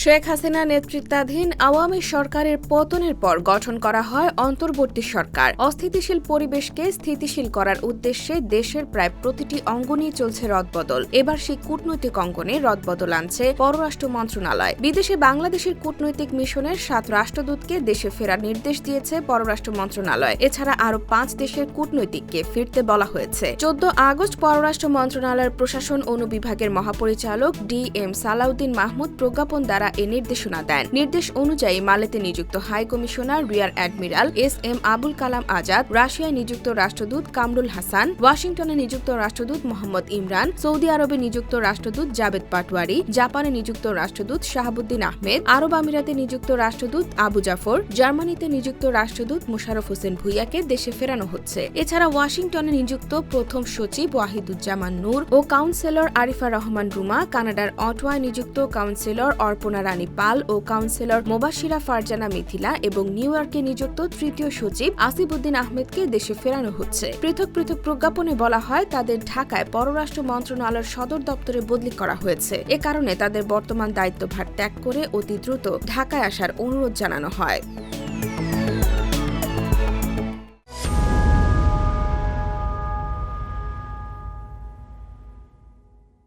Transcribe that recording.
শেখ হাসিনা নেতৃত্বাধীন আওয়ামী সরকারের পতনের পর গঠন করা হয় অন্তর্বর্তী সরকার। অস্থিতিশীল পরিবেশকে স্থিতিশীল করার উদ্দেশ্যে দেশের প্রায় প্রতিটি অঙ্গনেই চলছে রদবদল। এবার সেই কূটনৈতিক অঙ্গনে রদবদল আনছে পররাষ্ট্র মন্ত্রণালয়। বিদেশে বাংলাদেশের কূটনৈতিক মিশনের সাত রাষ্ট্রদূতকে দেশে ফেরার নির্দেশ দিয়েছে পররাষ্ট্র মন্ত্রণালয়। এছাড়া আরও পাঁচ দেশের কূটনৈতিককে ফিরতে বলা হয়েছে। চোদ্দ আগস্ট পররাষ্ট্র মন্ত্রণালয়ের প্রশাসন অনুবিভাগের মহাপরিচালক ডি এম সালাউদ্দিন মাহমুদ প্রজ্ঞাপন দ্বারা এ নির্দেশনা দেন। নির্দেশ অনুযায়ী মালেতে নিযুক্ত high commissioner, rear admiral S M Abul Kalam Azad, রাশিয়ায় নিযুক্ত রাষ্ট্রদূত কামরুল হাসান, ওয়াশিংটনে নিযুক্ত রাষ্ট্রদূত মোহাম্মদ ইমরান, সৌদি আরবে নিযুক্ত রাষ্ট্রদূত জাবেদ পাটওয়ারি জাপানে নিযুক্ত রাষ্ট্রদূত শাহাবুদ্দিন আহমেদ, আরব আমিরাতে নিযুক্ত রাষ্ট্রদূত আবু জাফর, জার্মানিতে নিযুক্ত রাষ্ট্রদূত মুশারফ হোসেন ভুইয়াকে দেশে ফেরানো হচ্ছে। এছাড়া ওয়াশিংটনে নিযুক্ত প্রথম সচিব ওয়াহিদুজ্জামান নূর ও কাউন্সিলর আরিফা রহমান রুমা, কানাডার অটোয়ায় নিযুক্ত কাউন্সিলর অর্পণা রানী পাল ও কাউন্সিলর মোবাশিরা ফারজানা মিথিলা এবং নিউ ইয়র্কে নিযুক্ত তৃতীয় সচিব আসিফুদ্দিন আহমেদকে দেশে ফেরানো হচ্ছে। পৃথক পৃথক প্রজ্ঞাপনে বলা হয়, তাদের ঢাকায় পররাষ্ট্র মন্ত্রণালয়ের সদর দপ্তরে বদলি করা হয়েছে। এ কারণে তাদের বর্তমান দায়িত্বভার ত্যাগ করে অতি দ্রুত ঢাকায় আসার অনুরোধ জানানো হয়।